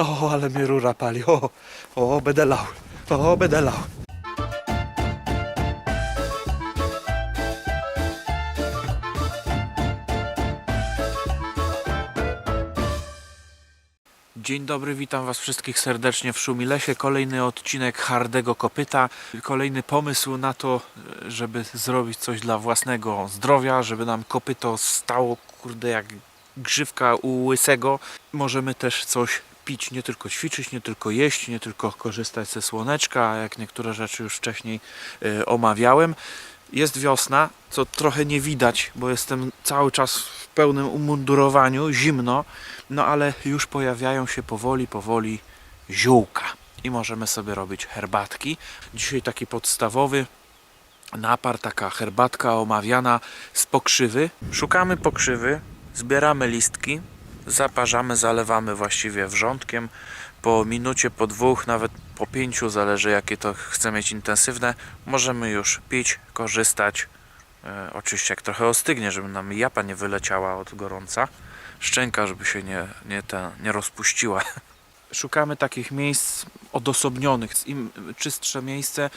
O, ale mnie rura pali. O, o, będę lał. O, będę lał. Dzień dobry, witam Was wszystkich serdecznie w Szumilesie. Kolejny odcinek Hardego Kopyta. Kolejny pomysł na to, żeby zrobić coś dla własnego zdrowia, żeby nam kopyto stało, kurde, jak grzywka u łysego. Możemy też coś pić, nie tylko ćwiczyć, nie tylko jeść, nie tylko korzystać ze słoneczka, jak niektóre rzeczy już wcześniej e, omawiałem. Jest wiosna, co trochę nie widać, bo jestem cały czas w pełnym umundurowaniu, zimno, no ale już pojawiają się powoli, powoli ziółka i możemy sobie robić herbatki. Dzisiaj taki podstawowy napar, taka herbatka omawiana z pokrzywy. Szukamy pokrzywy, zbieramy listki, zaparzamy, zalewamy właściwie wrzątkiem. Po minucie, po dwóch, nawet po pięciu, zależy jakie to chcemy mieć intensywne, możemy już pić, korzystać. E, oczywiście jak trochę ostygnie, żeby nam japa nie wyleciała od gorąca. Szczęka, żeby się nie, nie, te, nie rozpuściła. Szukamy takich miejsc odosobnionych. Im czystsze miejsce,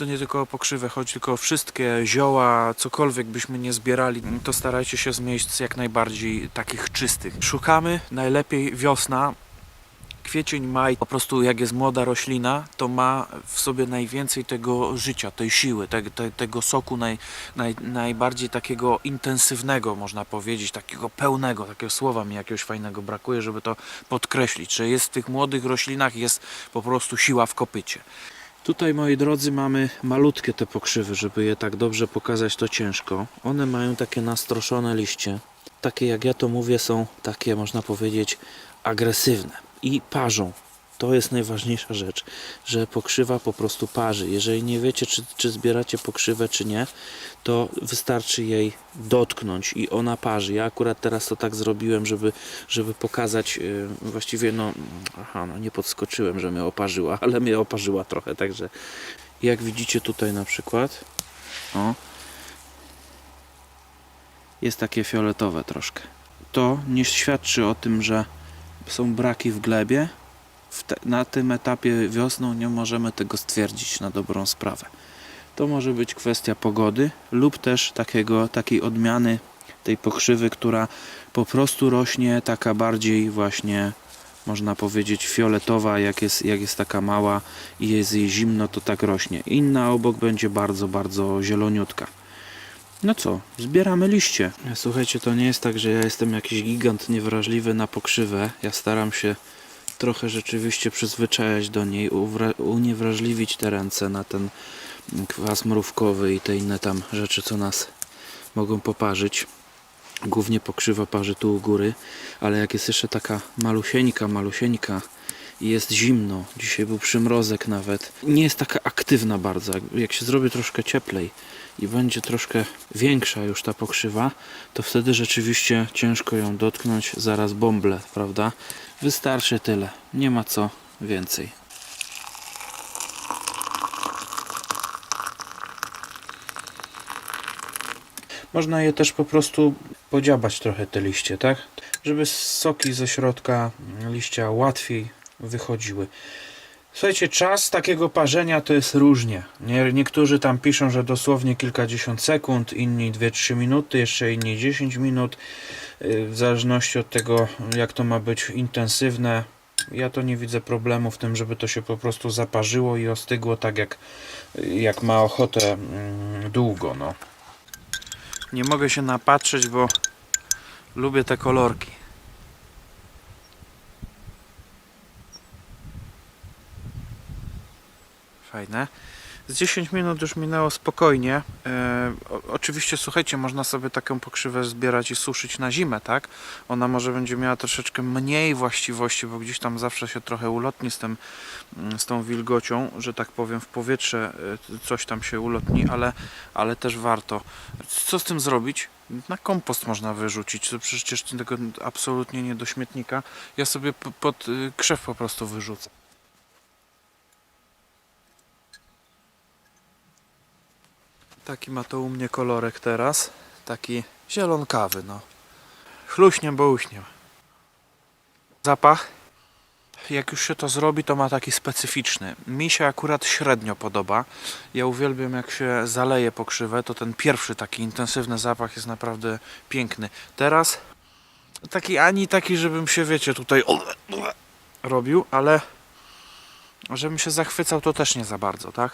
to nie tylko o pokrzywę chodzi, tylko o wszystkie zioła, cokolwiek byśmy nie zbierali, to starajcie się z miejsc jak najbardziej takich czystych. Szukamy najlepiej wiosna, kwiecień, maj, po prostu jak jest młoda roślina, to ma w sobie najwięcej tego życia, tej siły, te, te, tego soku naj, naj, najbardziej takiego intensywnego, można powiedzieć, takiego pełnego, takiego słowa mi jakiegoś fajnego brakuje, żeby to podkreślić, że jest w tych młodych roślinach jest po prostu siła w kopycie. Tutaj, moi drodzy, mamy malutkie te pokrzywy, żeby je tak dobrze pokazać, to ciężko. One mają takie nastroszone liście. Takie, jak ja to mówię, są takie, można powiedzieć, agresywne i parzą. To jest najważniejsza rzecz, że pokrzywa po prostu parzy. Jeżeli nie wiecie, czy, czy zbieracie pokrzywę, czy nie, to wystarczy jej dotknąć i ona parzy. Ja akurat teraz to tak zrobiłem, żeby, żeby pokazać, yy, właściwie no, aha, no nie podskoczyłem, że mnie oparzyła, ale mnie oparzyła trochę, także jak widzicie tutaj na przykład, o, jest takie fioletowe troszkę. To nie świadczy o tym, że są braki w glebie. Te, na tym etapie wiosną nie możemy tego stwierdzić na dobrą sprawę. To może być kwestia pogody lub też takiego, takiej odmiany tej pokrzywy, która po prostu rośnie taka bardziej właśnie można powiedzieć fioletowa, jak jest, jak jest taka mała i jest jej zimno, to tak rośnie. Inna obok będzie bardzo, bardzo zieloniutka. No co, zbieramy liście. Słuchajcie, to nie jest tak, że ja jestem jakiś gigant niewrażliwy na pokrzywę. Ja staram się trochę rzeczywiście przyzwyczajać do niej, uniewrażliwić te ręce na ten kwas mrówkowy i te inne tam rzeczy, co nas mogą poparzyć. Głównie pokrzywa parzy tu u góry, ale jak jest jeszcze taka malusieńka, malusieńka i jest zimno, dzisiaj był przymrozek nawet, nie jest taka aktywna bardzo. Jak się zrobi troszkę cieplej i będzie troszkę większa już ta pokrzywa, to wtedy rzeczywiście ciężko ją dotknąć, zaraz bąble, prawda? Wystarczy tyle, nie ma co więcej. Można je też po prostu podziabać trochę te liście, tak? Żeby soki ze środka liścia łatwiej wychodziły. Słuchajcie, czas takiego parzenia to jest różnie. Nie, niektórzy tam piszą, że dosłownie kilkadziesiąt sekund, inni 2-3 minuty, jeszcze inni 10 minut. Yy, W zależności od tego, jak to ma być intensywne. Ja to nie widzę problemu w tym, żeby to się po prostu zaparzyło i ostygło tak, jak, jak ma ochotę mm, długo. No. Nie mogę się napatrzeć, bo lubię te kolorki. Fajne. Z 10 minut już minęło spokojnie. E, oczywiście, słuchajcie, można sobie taką pokrzywę zbierać i suszyć na zimę, tak? Ona może będzie miała troszeczkę mniej właściwości, bo gdzieś tam zawsze się trochę ulotni z, tym, mm, z tą wilgocią, że tak powiem, w powietrze e, coś tam się ulotni, ale, ale też warto. Co z tym zrobić? Na kompost można wyrzucić, to przecież tego absolutnie nie do śmietnika. Ja sobie pod y, krzew po prostu wyrzucę. Taki ma to u mnie kolorek teraz. Taki zielonkawy, no. Chluśnie, bo uśnie. Zapach? jak już się to zrobi, to ma taki specyficzny. Mi się akurat średnio podoba. Ja uwielbiam, jak się zaleje pokrzywę, to ten pierwszy taki intensywny zapach jest naprawdę piękny. Teraz taki ani taki, żebym się, wiecie, tutaj robił, ale żebym się zachwycał, to też nie za bardzo, tak?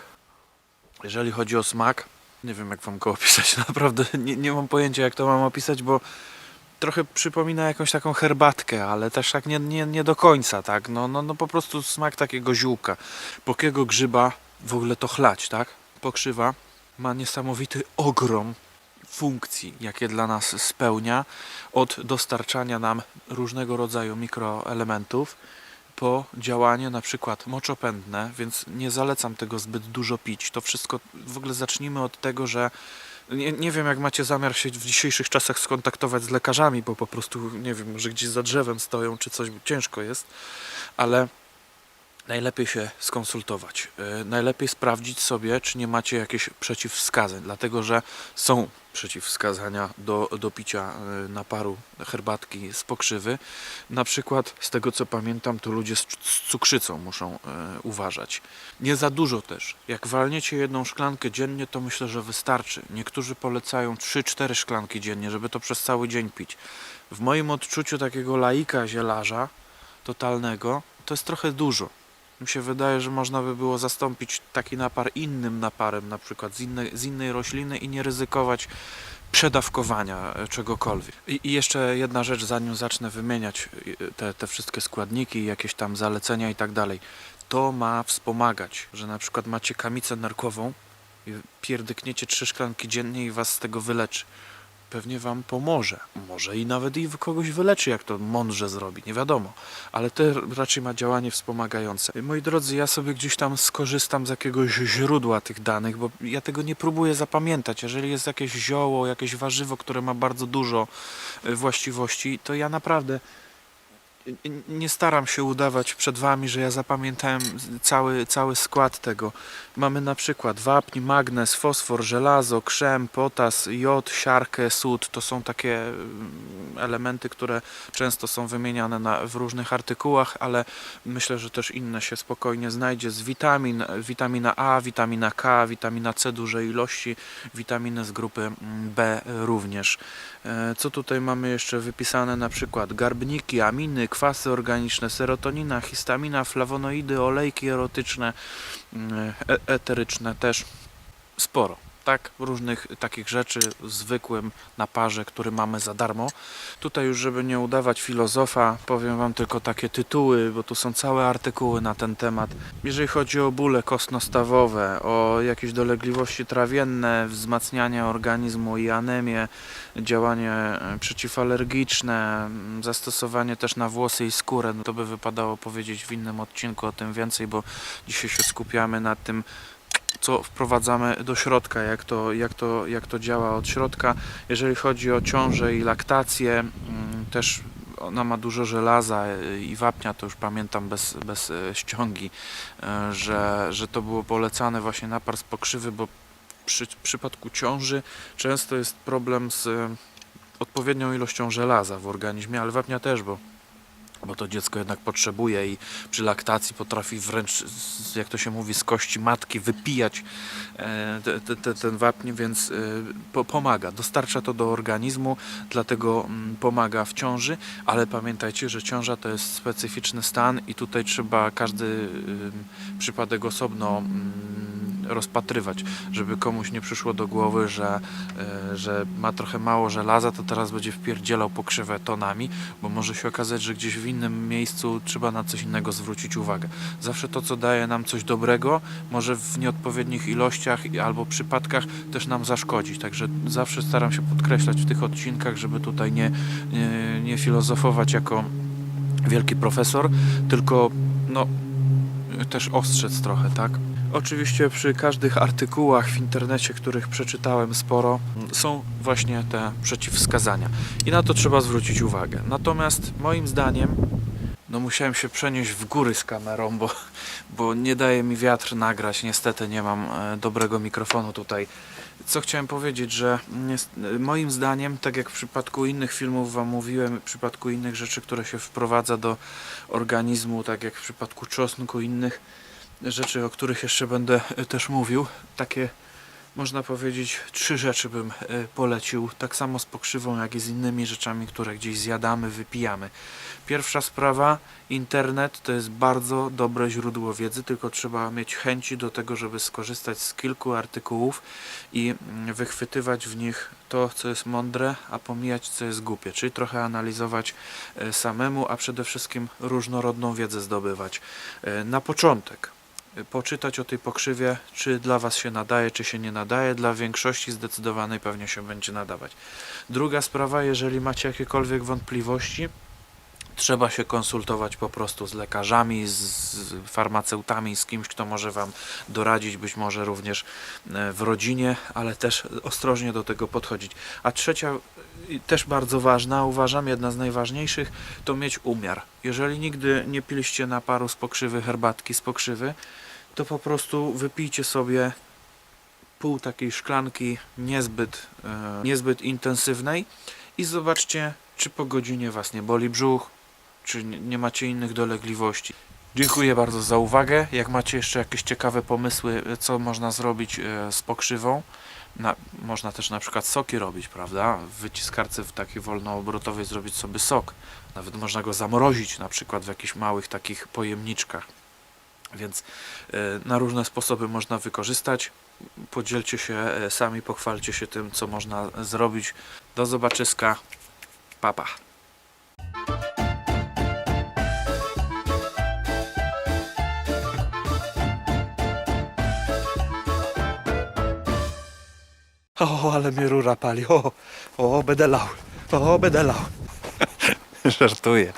Jeżeli chodzi o smak, nie wiem jak wam go opisać, naprawdę nie, nie mam pojęcia jak to mam opisać, bo trochę przypomina jakąś taką herbatkę, ale też tak nie, nie, nie do końca, tak? No, no, no po prostu smak takiego ziółka. Pokiego grzyba w ogóle to chlać, tak? Pokrzywa ma niesamowity ogrom funkcji, jakie dla nas spełnia, od dostarczania nam różnego rodzaju mikroelementów, po działanie na przykład moczopędne, więc nie zalecam tego zbyt dużo pić. To wszystko, w ogóle zacznijmy od tego, że nie, nie wiem jak macie zamiar się w dzisiejszych czasach skontaktować z lekarzami, bo po prostu, nie wiem, może gdzieś za drzewem stoją, czy coś ciężko jest, ale najlepiej się skonsultować. Yy, Najlepiej sprawdzić sobie, czy nie macie jakichś przeciwwskazań, dlatego że są przeciwwskazania do, do picia yy, naparu herbatki z pokrzywy. Na przykład, z tego co pamiętam, to ludzie z, cukrzycą muszą yy, uważać. Nie za dużo też. Jak walniecie jedną szklankę dziennie, to myślę, że wystarczy. Niektórzy polecają 3-4 szklanki dziennie, żeby to przez cały dzień pić. W moim odczuciu takiego laika zielarza totalnego, to jest trochę dużo. Mi się wydaje, że można by było zastąpić taki napar innym naparem, na przykład z innej, z innej rośliny i nie ryzykować przedawkowania e, czegokolwiek. I, I jeszcze jedna rzecz, zanim zacznę wymieniać e, te, te wszystkie składniki, jakieś tam zalecenia i tak dalej. To ma wspomagać, że na przykład macie kamicę nerkową pierdykniecie trzy szklanki dziennie i was z tego wyleczy. Pewnie wam pomoże. Może i nawet i kogoś wyleczy, jak to mądrze zrobi, nie wiadomo. Ale to raczej ma działanie wspomagające. Moi drodzy, ja sobie gdzieś tam skorzystam z jakiegoś źródła tych danych, bo ja tego nie próbuję zapamiętać. Jeżeli jest jakieś zioło, jakieś warzywo, które ma bardzo dużo y, właściwości, to ja naprawdę nie staram się udawać przed wami, że ja zapamiętałem cały, cały skład tego. Mamy na przykład wapń, magnez, fosfor, żelazo, krzem, potas, jod, siarkę, sód. To są takie mm, elementy, które często są wymieniane na, w różnych artykułach, ale myślę, że też inne się spokojnie znajdzie. Z witamin, witamina A, witamina K, witamina C dużej ilości, witaminy z grupy mm, B również. E, Co tutaj mamy jeszcze wypisane? Na przykład garbniki, aminy, kwasy organiczne, serotonina, histamina, flawonoidy, olejki erotyczne, mm, e- eteryczne też sporo. Tak, różnych takich rzeczy w zwykłym naparze, który mamy za darmo. Tutaj już, żeby nie udawać filozofa, powiem Wam tylko takie tytuły, bo tu są całe artykuły na ten temat. Jeżeli chodzi o bóle kostnostawowe, o jakieś dolegliwości trawienne, wzmacnianie organizmu i anemię, działanie e, przeciwalergiczne, m, zastosowanie też na włosy i skórę, no to by wypadało powiedzieć w innym odcinku o tym więcej, bo dzisiaj się skupiamy na tym, co wprowadzamy do środka, jak to, jak to, jak to działa od środka. Jeżeli chodzi o ciążę i laktację, mm, też ona ma dużo żelaza y, i wapnia, to już pamiętam bez, bez e, ściągi, e, że, że to było polecane właśnie napar z pokrzywy, bo przy przypadku ciąży często jest problem z e, odpowiednią ilością żelaza w organizmie, ale wapnia też, bo bo to dziecko jednak potrzebuje i przy laktacji potrafi wręcz, jak to się mówi, z kości matki wypijać e, te, te, te, ten wapń, więc e, po, pomaga. Dostarcza to do organizmu, dlatego mm, pomaga w ciąży, ale pamiętajcie, że ciąża to jest specyficzny stan i tutaj trzeba każdy przypadek osobno mm, rozpatrywać, żeby komuś nie przyszło do głowy, że, e, że ma trochę mało żelaza, to teraz będzie wpierdzielał pokrzywę tonami, bo może się okazać, że gdzieś w innym miejscu trzeba na coś innego zwrócić uwagę. Zawsze to, co daje nam coś dobrego, może w nieodpowiednich ilościach albo przypadkach też nam zaszkodzić. Także zawsze staram się podkreślać w tych odcinkach, żeby tutaj nie, nie, nie filozofować jako wielki profesor, tylko no, też ostrzec trochę, tak? Oczywiście przy każdych artykułach w internecie, których przeczytałem sporo, są właśnie te przeciwwskazania. I na to trzeba zwrócić uwagę. Natomiast moim zdaniem, no musiałem się przenieść w góry z kamerą, bo, bo nie daje mi wiatr nagrać. Niestety nie mam e, dobrego mikrofonu tutaj Co chciałem powiedzieć, że moim zdaniem, tak jak w przypadku innych filmów Wam mówiłem, w przypadku innych rzeczy, które się wprowadza do organizmu, tak jak w przypadku czosnku, innych rzeczy, o których jeszcze będę e, też mówił, takie można powiedzieć, trzy rzeczy bym e, polecił, tak samo z pokrzywą, jak i z innymi rzeczami, które gdzieś zjadamy, wypijamy. Pierwsza sprawa, internet to jest bardzo dobre źródło wiedzy, tylko trzeba mieć chęci do tego, żeby skorzystać z kilku artykułów i mm, wychwytywać w nich to, co jest mądre, a pomijać, co jest głupie, czyli trochę analizować e, samemu, a przede wszystkim różnorodną wiedzę zdobywać. Na początek poczytać o tej pokrzywie, czy dla Was się nadaje, czy się nie nadaje. Dla większości zdecydowanej pewnie się będzie nadawać. Druga sprawa, jeżeli macie jakiekolwiek wątpliwości, trzeba się konsultować po prostu z lekarzami, z farmaceutami, z kimś, kto może Wam doradzić, być może również e, w rodzinie, ale też ostrożnie do tego podchodzić. A trzecia, też bardzo ważna, uważam, jedna z najważniejszych, to mieć umiar. Jeżeli nigdy nie piliście naparu z pokrzywy, herbatki z pokrzywy, to po prostu wypijcie sobie pół takiej szklanki niezbyt, e, niezbyt intensywnej i zobaczcie, czy po godzinie Was nie boli brzuch, czy nie macie innych dolegliwości. Dziękuję bardzo za uwagę. Jak macie jeszcze jakieś ciekawe pomysły, e, co można zrobić e, z pokrzywą, na, można też na przykład soki robić, prawda? W wyciskarce w takiej wolnoobrotowej zrobić sobie sok. Nawet można go zamrozić na przykład w jakichś małych takich pojemniczkach. Więc e, na różne sposoby można wykorzystać. Podzielcie się e, sami, pochwalcie się tym, co można zrobić. Do zobaczyska. Papa. O, ale mnie rura pali. O, o, będę lał. O, będę lał. Żartuję.